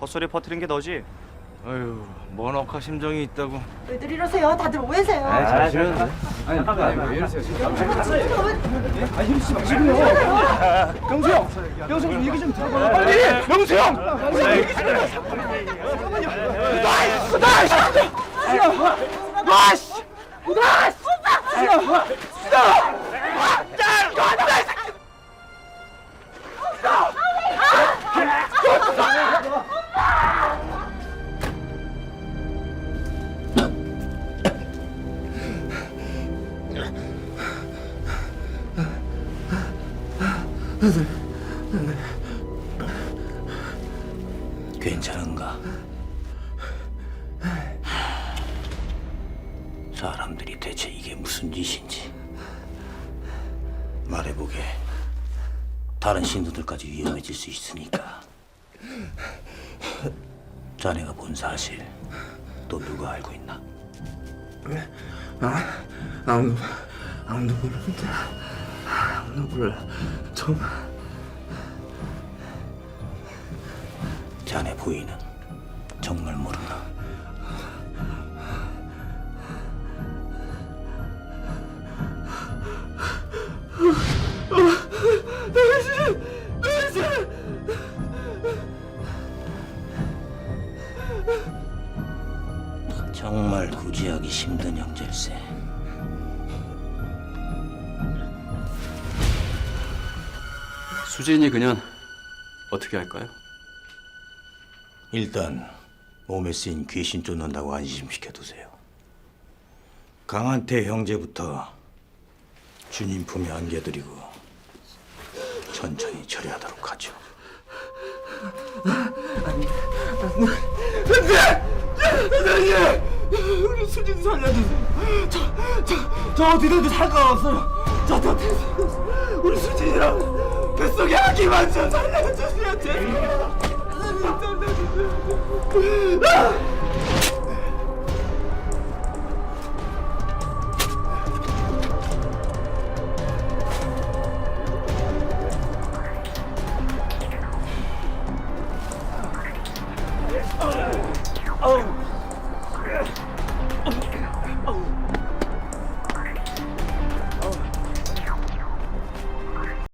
헛소리 퍼뜨린 게 너지? 아유, 뭔 억하 심정이 있다고. 왜들 이러세요? 다들 오해세요. 잘 지내는데. 아니, 아니, 왜 이러세요? 지금 명수 형! 명수 형 얘기 좀 들어봐 빨리! 명수 형! 명수 형 얘기 좀 해! 잠깐만요 나이스! 나이스! 나이스! 나이스! 괜찮은가? 사람들이 대체 이게 무슨 짓인지. 말해보게. 다른 신도들까지 위험해질 수 있으니까. 자네가 본 사실 또 누가 알고 있나? 아, 아무도 아무도 모르는데 몰라 저 자네 부인은 정말 모르나? 정말 구제하기 힘든 형제일세. 수진이 그년 어떻게 할까요? 일단 몸에 쓰인 귀신 쫓는다고 안심시켜 두세요. 강한태 형제부터 주님 품에 안겨드리고 천천히 처리하도록 하죠. 우리 수진 살려주세요 저 저 저 어디든지 살거 없어요 저 저 우리 수진이랑 뱃속에 아기만 좀 살려주세요. 제발 살려주세요